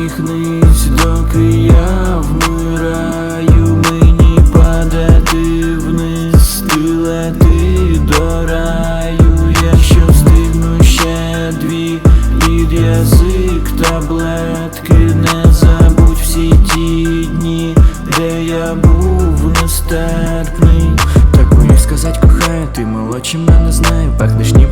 посміхнись, доки я вмираю, мені падати вниз, ти лети до раю, якщо встигну ще дві під язик таблетки,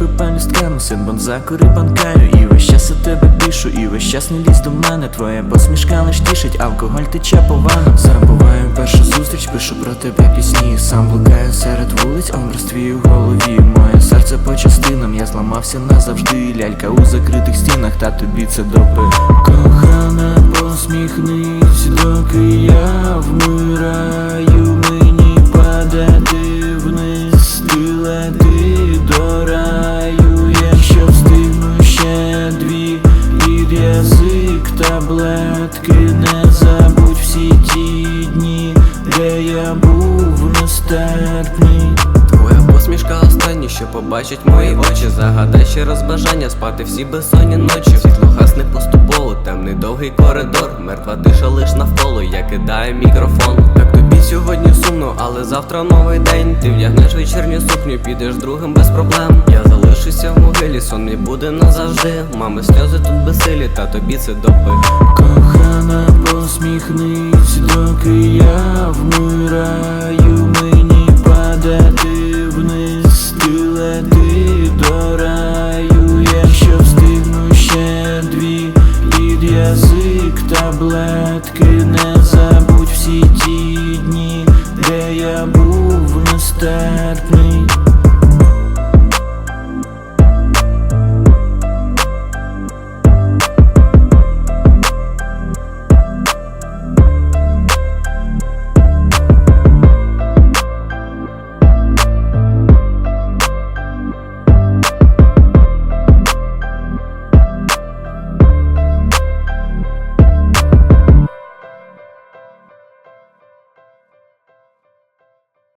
ніби пелюстками, син бонзаку рибанкаю І весь час у тебе дишу, і весь час не лізь до мене. Твоя посмішка лиш тішить, алкоголь тече по ванам Забуваю першу зустріч, пишу про тебе пісні. Сам блукаю серед вулиць, образ твій у голові. Моє серце по частинам, я зламався назавжди. Лялька у закритих стінах, та тобі це допи Кохана, таблетки Не забудь всі ті дні, де я був нестерпний Твоя посмішка останнє, що побачить мої очі. Загадай ще раз бажання спати всі безсонні ночі. Світло гасне поступово, темний довгий коридор. Мертва тиша лиш навколо, я кидаю мікрофон. Але завтра новий день. Ти вдягнеш вечірню сукню, підеш другим без проблем. Я залишуся в могилі, сон мій буде назавжди. Мами сльози тут безсилі, та тобі це допи. Кохана, посміхнись, доки я вмираю, мені падати вниз, ти лети до раю, якщо встигну ще дві під язик таблетки, не забудь me.